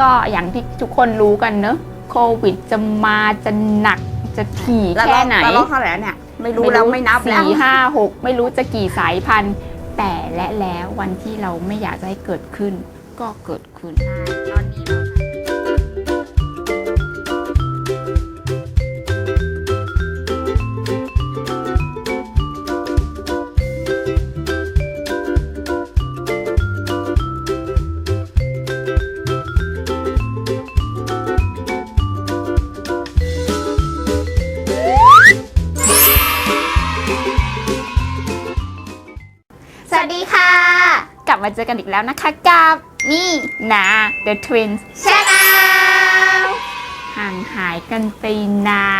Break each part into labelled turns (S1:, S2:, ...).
S1: ก็อย่างที่ทุกคนรู้กันเนอะโควิดจะมาจะหนักจะถี่
S2: แล้ว
S1: แค่ไหน
S2: แล้วรอบเท่าไหร่แล้วเนี่ยไม่รู้แล้วไม่นับแล้ว
S1: สี่ห้าหกไม่รู้จะกี่สายพันธุ์ แต่และแล้ววันที่เราไม่อยากจะให้เกิดขึ้น ก็เกิดขึ้น
S2: ตอนนี้
S1: เจอกันอีกแล้วนะคะกับนี่นา The Twins
S2: ชาแนล
S1: ห่างหายกันไปนา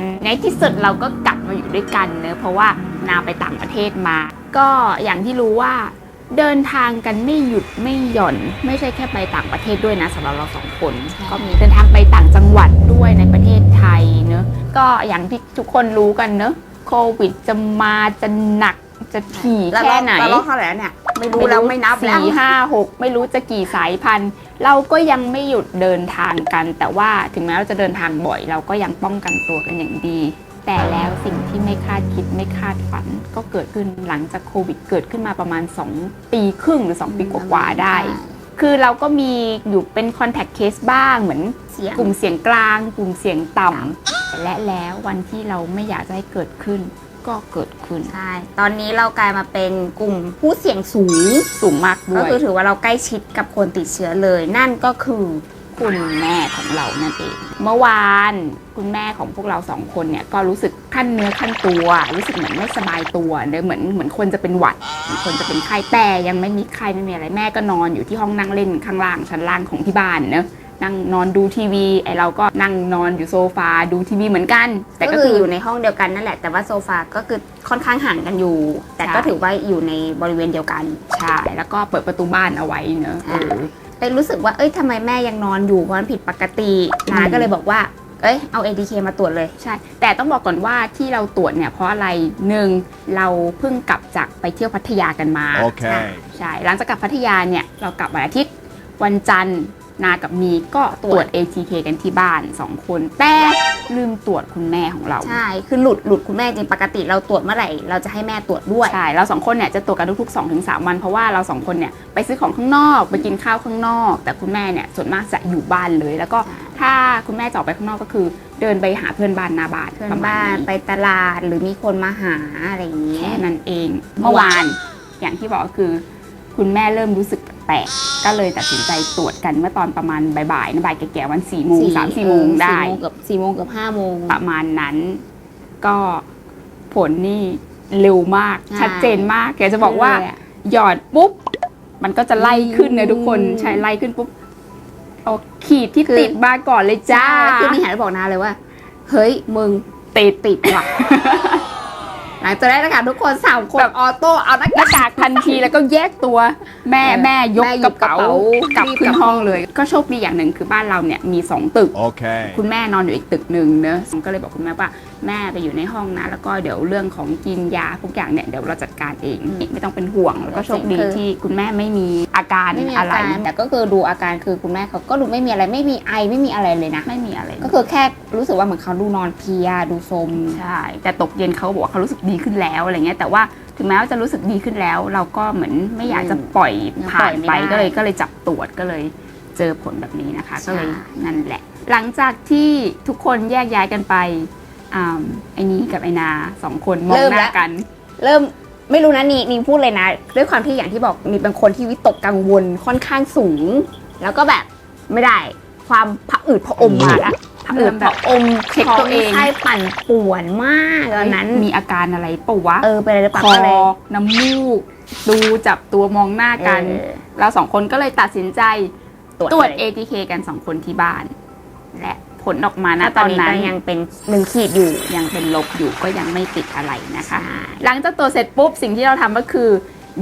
S1: น ในที่สุดเราก็กลับมาอยู่ด้วยกันเนอะเพราะว่านาไปต่างประเทศมา ก็อย่างที่รู้ว่าเดินทางกันไม่หยุดไม่หย่อน ไม่ใช่แค่ไปต่างประเทศด้วยนะสำหรับเราสองคน ก็มีเดินทางไปต่างจังหวัดด้วยในประเทศไทยเนอะก็อย่างที่ทุกคนรู้กันเนอะโควิดจะมาจะหนักจะถี่
S2: แล้วร
S1: แค่
S2: อบ
S1: ไหน
S2: แล้วรอบเท่าไหร่แล้วเนี่ย ไม่รู้แล้วไม่นับแล้ว
S1: สี่ห้าหกไม่รู้จะกี่สายพันธุ์ เราก็ยังไม่หยุดเดินทางกัน แต่ว่าถึงแม้เราจะเดินทางบ่อย เราก็ยังป้องกันตัวกันอย่างดี แต่แล้วสิ่งที่ไม่คาดคิดไม่คาดฝัน ก็เกิดขึ้นหลังจากโควิดเกิดขึ้นมาประมาณ 2 ปีครึ่งหรือ 2 ปีกว่าๆได้ คือเราก็มีอยู่เป็น contact case บ้างเหมือน
S2: เสียง
S1: กลุ่มเสียงกลาง กลุ่มเสียงต่ำและแล้ววันที่เราไม่อยากจะให้เกิดขึ้น ก็เกิดขึ้น
S2: ใช่ ตอนนี้เรากลายมาเป็นกลุ่มผู้เสี่ยงสูง
S1: สูงมากด้
S2: ก็
S1: วย
S2: คือถือว่าเราใกล้ชิดกับคนติดเชื้อเลย นั่นก็คือ
S1: คุณแม่ของเรานั่นเอง เมื่อวานคุณแม่ของพวกเราสองคนเนี่ยก็รู้สึกขั้นเนื้อขั้นตัว รู้สึกเหมือนไม่สบายตัวเนอะเหมือนเหมือนคนจะเป็นหวัดเหมือนคนจะเป็นไข้แต่ยังไม่มีไข้ไม่มีอะไรแม่ก็นอนอยู่ที่ห้องนั่งเล่นข้างล่างชั้นล่างของที่บ้านเนอะ นั่งนอนดูทีวี ไอเราก็นั่งนอนอยู่โซฟาดูทีวีเหมือนกัน แต่
S2: ก็
S1: ก็
S2: คือ
S1: คือ
S2: อยู่ในห้องเดียวกันนั่นแหละ แต่ว่าโซฟาก็คือค่อนข้างห่างกันอยู่ แต่ก็
S1: ใช่
S2: ถือว่าอยู่ในบริเวณเดียวกัน
S1: ใช่แล้วก็เปิดประตูบ้านเอาไว้เนอะเออ
S2: เลยรู้สึกว่าเอ้ยทำไมแม่ยังนอนอยู่เพราะมันผิดปกติ
S1: อืม
S2: นาก็เลยบอกว่า เอ้ยเอา ATK มาตรวจเลย
S1: ใช่ แต่ต้องบอกก่อนว่าที่เราตรวจเนี่ยเพราะอะไรหนึ่งเราเพิ่งกลับจากไปเที่ยวพัทยากันมา
S3: Okay.
S1: ใช่หลังจากกลับพัทยาเนี่ยเรากลับวันอาทิตย์ วันจันทร์ นากับมีก็ตรวจ ATK กันที่บ้าน 2 คน แต่ลืมตรวจคุณแม่ของเรา
S2: ใช่ คือหลุดหลุดคุณแม่จริงปกติเราตรวจเมื่อไหร่ เราจะให้แม่ตรวจด้วย
S1: ใช่ เราสองคนเนี่ยจะตรวจกันทุกๆ2-3วัน เพราะว่าเราสองคนเนี่ยไปซื้อของข้างนอกไปกินข้าวข้างนอก แต่คุณแม่เนี่ยส่วนมากจะอยู่บ้านเลย แล้วก็
S2: ใช่
S1: ถ้าคุณแม่จะออกไปข้างนอกก็คือ เดินไปหาเพื่อนบ้านหน้าบ้าน
S2: เพื่อน
S1: ประมณ
S2: บ้านไปตลาดหรือมีคนมาหาอะไรอย่างเงี้
S1: แค่
S2: ย
S1: นั้นเอง เมื่อวานอย่างที่บอกก็คือ คุณแม่เริ่มรู้สึกแปลกๆก็เลยตัดสินใจตรวจกันเมื่อตอนประมาณบ่ายๆนะบ่ายแก่ๆวันสี่โมงสามสี่โมงได้
S2: สี่โมงเกือบสี่โมงเกือบห้าโมง
S1: ประมาณนั้น ก็ผลนี่เร็วมาก
S2: ใช่
S1: ชัดเจนมาก แกจะบอกว่า
S2: เลยะ
S1: หยอดปุ๊บ มันก็จะไล่ขึ้นนะ
S2: อืม
S1: ทุกคนใช่ไล่ขึ้นปุ๊บเอาขีดที่
S2: คือ
S1: ติดมาก่อนเลยจ้า
S2: คือมีหันไปบอกนาเลยว่า เฮ้ยมึง
S1: ติด
S2: ติดว่ะ หลังจากนั้นนะคะทุกคนสามคน
S1: แบบ
S2: ออโต้เอาหน้า
S1: หน้ากากทันทีแล้วก็แยกตัวแม่
S2: เออ
S1: แม่ยก
S2: แม่หยิ
S1: ก
S2: บ
S1: ระเป๋าก
S2: ระเป๋าก
S1: ลับ
S2: รีบ
S1: ขึ้
S2: กลั
S1: น
S2: บ
S1: ห้องเลย ก็โชคดีอย่างหนึ่งคือบ้านเราเนี่ยมีสองตึก
S3: Okay.
S1: คุณแม่นอนอยู่อีกตึกหนึ่งเนอะก็เลยบอกคุณแม่ว่า แม่ไปอยู่ในห้องนะ แล้วก็เดี๋ยวเรื่องของกินยาพวกอย่างเนี่ยเดี๋ยวเราจัดการเอง ไม่ต้องเป็นห่วงแล้วก็โชคดีที่คุณแม่ไม่มีอาการ
S2: ไม่มี
S1: อะ
S2: อา
S1: ไร
S2: การแต่ก็คือดูอาการคือคุณแม่เขาก็ดูไม่มีอะไรไม่มีไอไม่มีอะไรเลยนะ
S1: ไม่มีอะไร
S2: ก็คือแค่รู้สึกว่าเหมือนเขาดูนอนเพลียดูโทรม
S1: ใช่แต่ตกเย็นเขาบอกว่าเขารู้สึกดีขึ้นแล้วอะไรเงี้ยแต่ว่าถึงแม้ว่าจะรู้สึกดีขึ้นแล้ว เราก็เหมือนไม่อยากจะปล่อย
S2: ยัง
S1: ผ่าน
S2: ปล่อยไม่
S1: ไป
S2: ได้
S1: ก็เลยก็เลยจับตรวจก็เลยเจอผลแบบนี้นะคะ
S2: ใช่
S1: ก็เลยนั่นแหละ หลังจากที่ทุกคนแยกย้ายกันไป อ่าไอ้นี้กับไอ้นาสองคนมองหน้ากัน
S2: เริ่มไม่รู้นะนี่นี่พูดเลยนะ ด้วยความที่อย่างที่บอกนี่เป็นคนที่วิตกกังวลค่อนข้างสูง แล้วก็แบบไม่ได้ความผะอืดผะอมมาละผะอืดผะอม
S1: เช็คตัวเอง
S2: ท้ไส้ปั่นป่วนมากตอนนั้น
S1: มีอาการอะไรปะวะ
S2: เออเป็นอะไรหรือเปล่า
S1: คอ
S2: ก็เลย
S1: น้ำมูก ดูจับตัวมองหน้ากัน
S2: เออ
S1: เราสองคนก็เลยตัดสินใจ
S2: ตรวจ
S1: ตรวจ
S2: เลย
S1: ATK กันสองคนที่บ้าน และ ผลออกมา
S2: ณ
S1: นะ
S2: ต
S1: ต
S2: อ
S1: อนน
S2: นี้
S1: นั้
S2: ก็
S1: น
S2: ยังเป็นหนึ่งขีดอยู่
S1: ยังเป็นลบอยู่ก็ยังไม่ติดอะไรนะคะ
S2: ใช่
S1: หลังจากตรวจเสร็จปุ๊บสิ่งที่เราทำก็คือ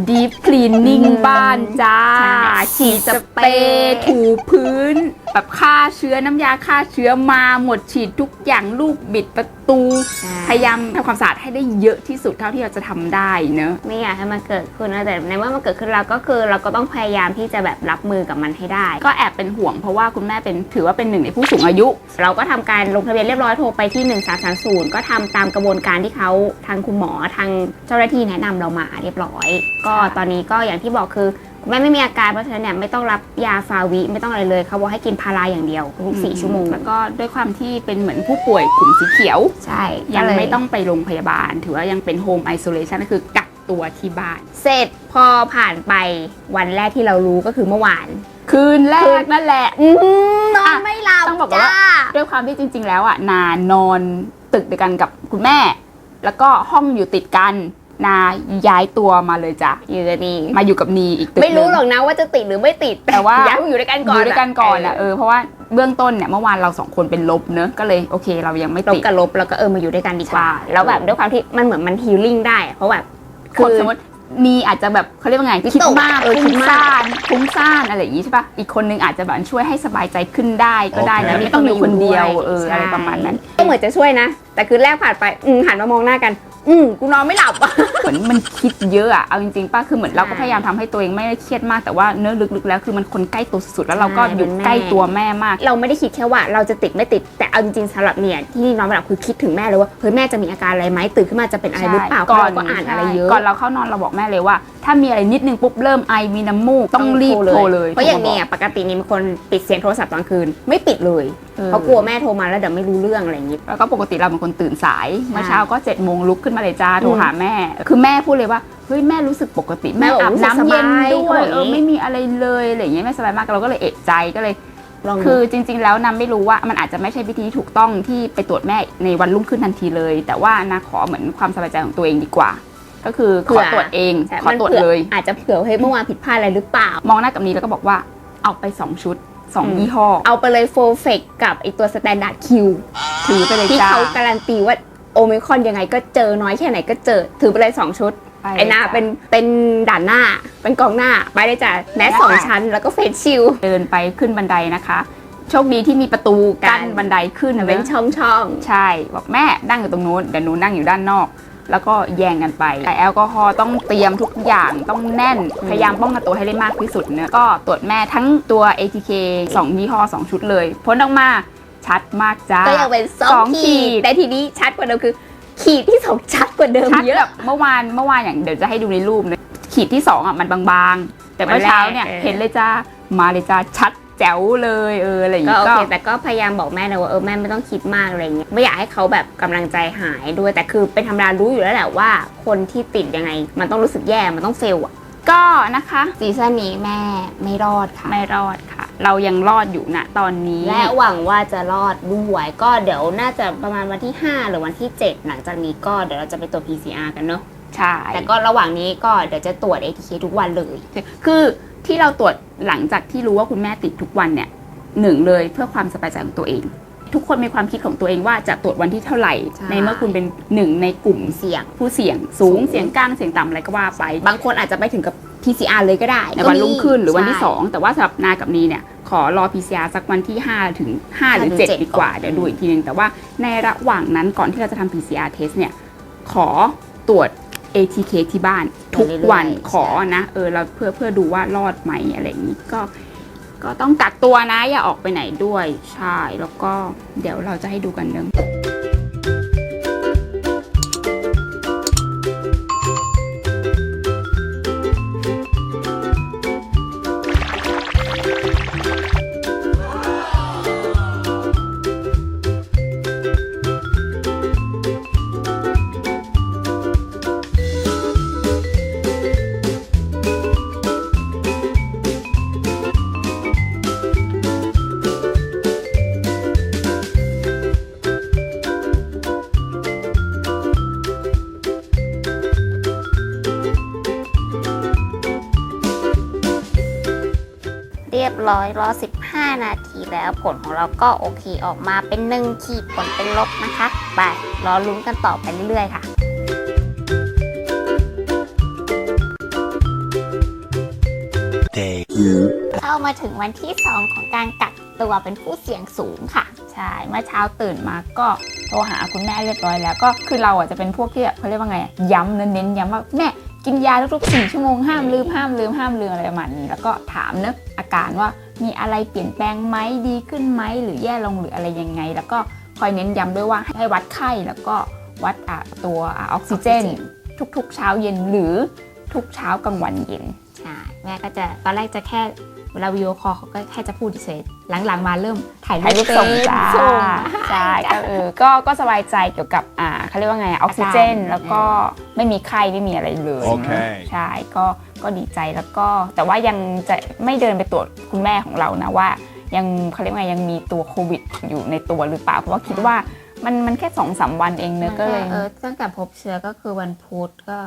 S1: deep cleaning
S2: อืม
S1: บ้านจ้า
S2: ใช่
S1: ฉีดสเปรย์ถูพื้น แบบฆ่าเชื้อน้ำยาฆ่าเชื้อมาหมดฉีดทุกอย่างลูกบิดประตตู
S2: ใช่
S1: พยายามทำความสะอาดให้ได้เยอะที่สุดเท่าที่เราจะทำได้เนอะ
S2: ไม่อยากให้มันเกิดขึ้นนะแต่ในเมื่อมันเกิดขึ้นแล้วก็คือ เราก็ต้องพยายามที่จะแบบรับมือกับมันให้ได้
S1: ก็แอบเป็นห่วงเพราะว่าคุณแม่เป็นถือว่าเป็นหนึ่งในผู้สูงอายุ
S2: เราก็ทำการลงทะเบียนเรียบร้อยโทรไปที่ 1330 ก็ทำตามกระบวนการที่เขาทางคุณหมอทางเจ้าหน้าที่แนะนำเรามาเรียบร้อย ก็ตอนนี้ก็อย่างที่บอกคือคุณ แม่ไม่มีอาการเพราะฉะนั้นเนี่ยไม่ต้องรับยาฟาวิไม่ต้องอะไรเลยเขาบอกให้กินพาราอย่างเดียวทุกสี่ชั่วโมง
S1: แล้วก็ด้วยความที่เป็นเหมือนผู้ป่วยกลุ่มสีเขียว
S2: ใช่
S1: ยัง
S2: ก็เล
S1: ไม่ต้องไปโรงพยาบาล ถือว่ายังเป็นโฮมไอโซเลชันก็คือกักตัวที่บ้าน
S2: เสร็จพอผ่านไปวันแรกที่เรารู้ก็คือเมื่อวาน
S1: คืนแรกนั่นแหละ
S2: อืมนอน
S1: อะ
S2: ไม่หลับ
S1: ต้องบอกว่า
S2: จ้า
S1: ด้วยความที่จริง ๆ แล้วอะนานอนตึกเดียวกันกับคุณแม่ แล้วก็ห้องอยู่ติดกัน นาย้ายตัวมาเลยจ้ะ
S2: อยู่กันดี
S1: มาอยู่กับนีอีกตึก
S2: ไม่รู้
S1: นึ่ง
S2: หรอกนะว่าจะติดหรือไม่ติด
S1: แต่ว่า
S2: ย้ายมาอยู่ด้วยกันก่อน
S1: อยู่ด้วยกันก่อนอะ
S2: เเอ
S1: อเพราะว่าเบื้องต้นเนี่ยเมื่อวานเราสองคนเป็นลบเนอะก็เลยโอเค เรายังไม่
S2: ลบ
S1: ติด
S2: กับลบแล้วก็เออมาอยู่ด้วยกันดีกว่า
S1: ใช่
S2: แล้วแบบด้วยความที่มันเหมือนมันฮีลลิ่งได้อะเพราะแบบ
S1: คนสมมติมีอาจจะแบบเขาเรียกว่าไง
S2: วิตก
S1: คิดมาก
S2: เออ
S1: ฟุ้ง
S2: คิดมาก
S1: ซ่านฟุ้งซ่านอะไรอย่างงี้ใช่ปะอีกคนนึงอาจจะแบบช่วยให้สบายใจขึ้นได้ก็ได้นะ
S3: โอเค
S1: ไม่ต้องอยู่คนเดียวเออ
S2: ใช่
S1: อะไรประมาณนั้น
S2: ก็เหมือนจะช่วยนะ แต่คือแรกผ่านไปอืมหันมามองหน้ากัน อืมกูนอนไม่หลับอะ
S1: เหมือนมันคิดเยอะอะเอาจริงๆป้าคือเหมือนเราก็
S2: ใช่
S1: พยายามทำให้ตัวเองไม่ได้เครียดมากแต่ว่าเนื้อลึกๆแล้วคือมันคนใกล้ตัวสุดๆแล้วเราก็
S2: ใช่
S1: อยู่
S2: มันแม่
S1: ใกล้ตัวแม่มาก
S2: เราไม่ได้คิดแค่ว่าเราจะติดไม่ติดแต่เอาจริงๆสำหรับเนี่ยที่นอนไม่หลับคือคิดถึงแม่เลยว่าเฮ้ยแม่จะมีอาการอะไรไหมตื่นขึ้นมาจะเป็นอะไรหรือเปล่า
S1: ก่อน
S2: เราก็อ่านอะไรเยอะ
S1: ก่อนเราเข้านอนเราบอกแม่เลยว่า ถ้ามีอะไรนิดนึงปุ๊บเริ่มไอมีน้ำมูกต้องรีบโทรเลย
S2: เพราะอย่าง
S1: โทมบ
S2: เนี้
S1: ก
S2: ยปกตินี่มีคนปิดเสียงโทรศัพท์ตอนคืนไม่ปิดเลย
S1: ออ
S2: เพราะกลัวแม่โทรมาแล้วเดี๋ยวไม่รู้เรื่องอะไรอย่างงี้
S1: แล้วก็ปกติเราเป็นคนตื่นสายเมื่อเช้าก็เจ็ดโมงลุกขึ้นมาเลยจ้าโทร
S2: อืม
S1: หาแม่ คือแม่พูดเลยว่าเฮ้ยแม่รู้สึกปกติ
S2: แม่
S1: แม่
S2: บอก
S1: อาบ
S2: รู้สึก
S1: น้ำเย็น
S2: สบาย
S1: ด้วย
S2: เขาบอก
S1: เออ
S2: อย่างงี้
S1: ไม่มีอะไรเลยอะไรอย่างเงี้ยแม่สบายมากเราก็เลยเอะใจก็เลย
S2: ลองดู
S1: คือจริง ๆ แล้วนาไม่รู้ว่ามันอาจจะไม่ใช่วิธีที่ถูกต้องที่ไปตรวจแม่ในวันรุ่งขึ้นทันทีเลย แต่ว่านาขอเหมือนความสบายใจของตัวเองดีกว่า ก็คือขอตรวจเอง
S2: ใช่
S1: ขอตรวจ
S2: มันผื่
S1: เลย
S2: อาจจะเผื่อเฮ้ยเมื่อวานผิดพลาดอะไรหรือเปล่า
S1: มองหน้ากับนี้แล้วก็บอกว่าเอาไปสองชุด สอง
S2: อืม
S1: ยี่ห้อ
S2: เอาไปเลยโฟเฟกกับไอตัวสแตนดาร์ดคิว
S1: ถือไปเลย
S2: ที่
S1: จ้า
S2: เขาการันตีว่าโอมิครอนยังไงก็เจอน้อยแค่ไหนก็เจอ ถือไปเลยสองชุด
S1: ไปเลย
S2: ไอ้หน้า
S1: จ้ะ
S2: เป็นเป็นด่านหน้า เป็นกองหน้าไปได้จ้ะแมสสอง
S1: นะคะ
S2: ชั้นแล้วก็เฟสชิล
S1: เดินไปขึ้นบันไดนะคะ โชคดีที่มีประตูกั้น
S2: กัน
S1: บันไดขึ้น
S2: เป็น
S1: นะ
S2: ช่องช่อง
S1: ใช่ บอกแม่นั่งอยู่ตรงนู้นเดี๋ยวหนูนั่งอยู่ด้านนอก แล้วก็แย่งกันไป แต่แอลกอฮอล์ต้องเตรียมทุกอย่างต้องแน่น พยายามป้องกันตัวให้ได้มากที่สุดเนอะก็ตรวจแม่ทั้งตัว ATK 2ยี่ห้อ2 ชุดเลยพ้นออกมาชัดมากจ้า
S2: ก็ยังเป็นสอ
S1: สองงขี
S2: ขีด
S1: ด
S2: แต่ทีนี้ชัดกว่าเดิมคือ ขีดที่สองชัดกว่าเดิม
S1: ชัด
S2: เย
S1: แบ
S2: อะ
S1: บเมื่อวานเมื่อวานอย่างเดี๋ยวจะให้ดูในรูปนะขีดที่สองอะมันบางๆ แต่เมื่อเช้าเนี่ย
S2: วันแรกเออ
S1: เห็นเลยจ้ามาเลยจ้าชัด แจ๋วเลยเอออะไรอย่าง
S2: ก็
S1: งี้
S2: โอ
S1: ก็
S2: เคแต่ก็พยายามบอกแม่นะว่าเออแม่ไม่ต้องคิดมากอะไรเงี้ยไม่อยากให้เขาแบบกำลังใจหายด้วยแต่คือเป็นธรรมดารู้อยู่แล้วแหละว่า คนที่ติดยังไง มันต้องรู้สึกแย่มันต้องเฟลอะ
S1: ก็นะคะ
S2: ซีซั่นนี้แม่ไม่รอดค่ะ
S1: ไม่รอดค่ะ เรายังรอดอยู่นะตอนนี้
S2: และหวังว่าจะรอดด้วยก็เดี๋ยวน่าจะประมาณวันที่ 5 หรือวันที่ 7 หลังจากนี้ก็เดี๋ยวเราจะไปตรวจ PCR กันเนาะ
S1: ใช่
S2: แต่ก็ระหว่างนี้ก็เดี๋ยวจะตรวจ ATK ทุกวันเลย
S1: คือ ที่เราตรวจหลังจากที่รู้ว่าคุณแม่ติดทุกวันเนี่ยหนึ่งเลยเพื่อความสบายใจของตัวเอง ทุกคนมีความคิดของตัวเองว่าจะตรวจวันที่เท่าไหร่
S2: ใช่
S1: ในเมื่อคุณเป็นหนึ่งในกลุ่ม
S2: เสี่ยง
S1: ผู้เสี่ยงสูง
S2: สูง
S1: เสี่ยงกลางเสี่ยงต่ำอะไรก็ว่าไป
S2: บางคนอาจจะไปถึงกับ PCR เลยก็ได้
S1: ในวันรุ่งขึ้นหรือวันที่
S2: ใช่
S1: 2แต่ว่าสำหรับนากับนีเนี่ยขอรอ PCR สักวันที่ 5 ถึง 5 หรือ
S2: 5หรือ
S1: 7ดีกว่า
S2: ก่อน
S1: เดี๋ยวดูอีกทีนึง แต่ว่าในระหว่างนั้นก่อนที่เราจะทำ PCR test เนี่ยขอตรวจ ATK ที่บ้านทุกวัน
S2: เรื่อยๆ
S1: ขอนะเออเราเพื่อเพื่อดูว่ารอดไหมอะไรอย่างนี้ก็ ก็ต้องกักตัวนะอย่าออกไปไหนด้วย ใช่แล้วก็เดี๋ยวเราจะให้ดูกันเดิม
S4: เรียบ ร้อยรอ 15 นาทีแล้วผลของเราก็โอเคออกมาเป็น1ขีดผลเป็นลบนะคะ ไปรอลุ้นกันต่อไปเรื่อยๆค่ะ
S3: Day
S4: เข้ามาถึงวันที่ 2 ของการกักตัวเป็นผู้เสี่ยงสูงค่ะ
S1: ใช่ช่เมื่อเช้าตื่นมาก็โทรหาคุณแม่เรียบร้อยแล้วก็คือเราอะจะเป็นพวกที่แบบเขาเรียกว่าไงอะย้ำเน้นๆย้ำว่าแม่ กินยาทุกๆสี่ชั่วโมงห้ามลืมห้ามลืมห้ามลืมอะไรประมาณนี้ แล้วก็ถามเนอะอาการว่ามีอะไรเปลี่ยนแปลงไหมดีขึ้นไหมหรือแย่ลงหรืออะไรยังไง แล้วก็คอยเน้นย้ำด้วยว่าให้วัดไข้แล้วก็วัดอะตัวอะออกซิเจน ทุกๆ เช้าเย็นหรือทุกเช้ากลางวันเย็น
S2: ใช่แม่ก็จะตอนแรกจะแค่ เวลาวิดีโอคอลเขาก็แค่จะพูดเฉยๆหลังๆมาเริ่มถ่าย
S1: ถ่ายรูปส่งจ้า
S2: ส่ง
S1: ใช่ก็เออก็ก็สบายใจเกี่ยวกับอ่าเขาเรียกว่าไงอะออกซิเจน
S2: อาการ
S1: แล้วก็ไม่มีไข้ไม่มีอะไรเลย
S3: โอเค
S1: ใช่ก็ก็ดีใจแล้วก็ แต่ว่ายังจะไม่เดินไปตรวจคุณแม่ของเรานะว่า ยังเขาเรียกว่าไงยังมีตัวโควิดอยู่ในตัวหรือเปล่า เพราะว่าคิดว่ามันมันแค่สองสามวันเองเนอะก็เลย
S2: เออตั้งแต่พบเชื้อก็คือวันพุธก็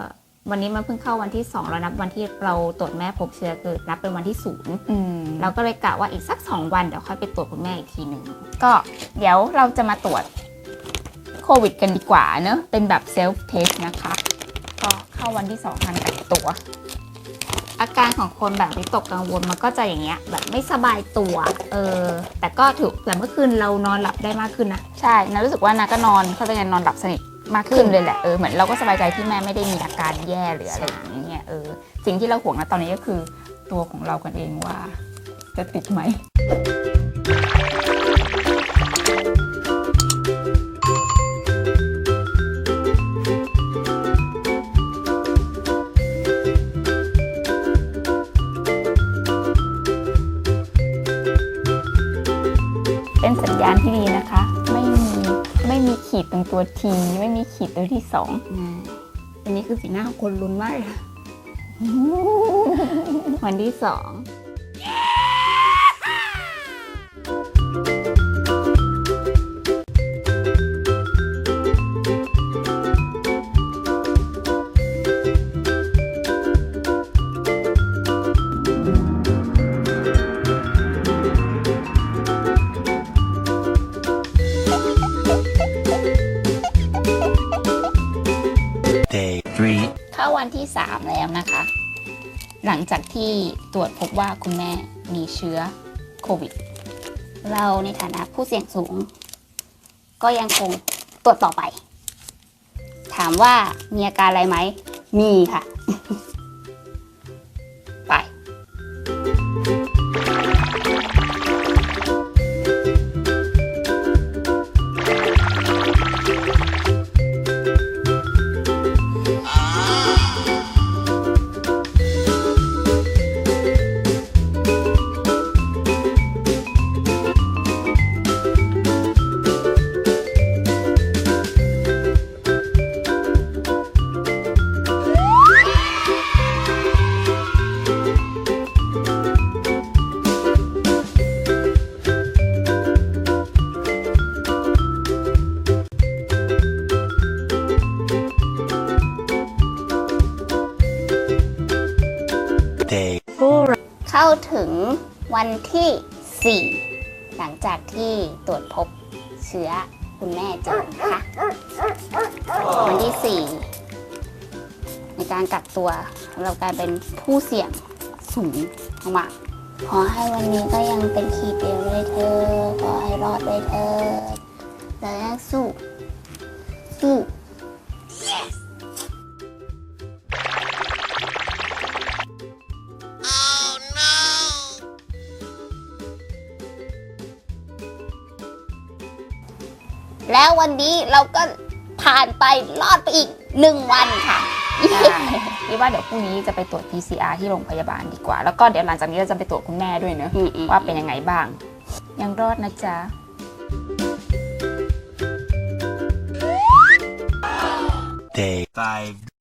S2: วันนี้มันเพิ่งเข้าวันที่ 2 แล้วนับวันที่เราตรวจแม่พบเชื้อคือนับเป็นวันที่ศูนย์
S1: อืม
S2: เราก็เลยกะว่าอีกสัก 2 วันเดี๋ยวค่อยไปตรวจคุณแม่อีกทีหนึ่ง
S1: ก็เดี๋ยวเราจะมาตรวจโควิดกันดีกว่าเนอะเป็นแบบเซลฟ์เทสนะคะ ก็เข้าวันที่สองทางกักตัว
S2: อาการของคนแบบวิตกกังวลมันก็จะอย่างเงี้ยแบบไม่สบายตัวเออแต่ก็ถือแต่เมื่อคืนเรานอนหลับได้มากขึ้นนะ
S1: ใช่นารู้สึกว่านาก็นอนเขาเรียกไงนอนหลับสนิท มากขึ้นเลยแหละเออเหมือนเราก็สบายใจที่แม่ไม่ได้มีอาการแย่หรืออะไรอย่างเงี้ยเออสิ่งที่เราห่วงนะตอนนี้ก็คือตัวของเรากันเองว่า จะติดไหม ตรงตัวทีไม่มีขีดตัวที่สอง
S2: อันนี้คือสีหน้าของคนลุ้นมากเลยวันที่สอง
S1: ที่ 3 แล้วนะคะ หลังจากที่ตรวจพบว่าคุณแม่มีเชื้อโควิด
S4: เราในฐานะผู้เสี่ยงสูง ก็ยังคงตรวจต่อไป ถามว่ามีอาการอะไรไหม มีค่ะ
S3: Day
S4: เข้าถึงวันที่ 4 หลังจากที่ตรวจพบเชื้อคุณแม่เจอนะคะวันที่ 4 ในการกักตัวเรากลายเป็นผู้เสี่ยงสูงมากขอให้วันนี้ก็ยังเป็นขีดเดียวเลยเธอ ขอให้รอดเลยเธอแล้วสู้ ววันนี้เราก็ผ่านไปรอดไปอีกหนึ่งวันค่ะ
S1: คิดว่าเดี๋ยวพรุ่งนี้จะไปตรวจ PCR ที่โรงพยาบาลดีกว่า แล้วก็เดี๋ยวหลังจากนี้เราจะไปตรวจคุณแม่ด้วยเนอะ
S4: อืมอืม
S1: ว่าเป็นยังไงบ้าง ยังรอดนะจ๊ะ
S3: Day five.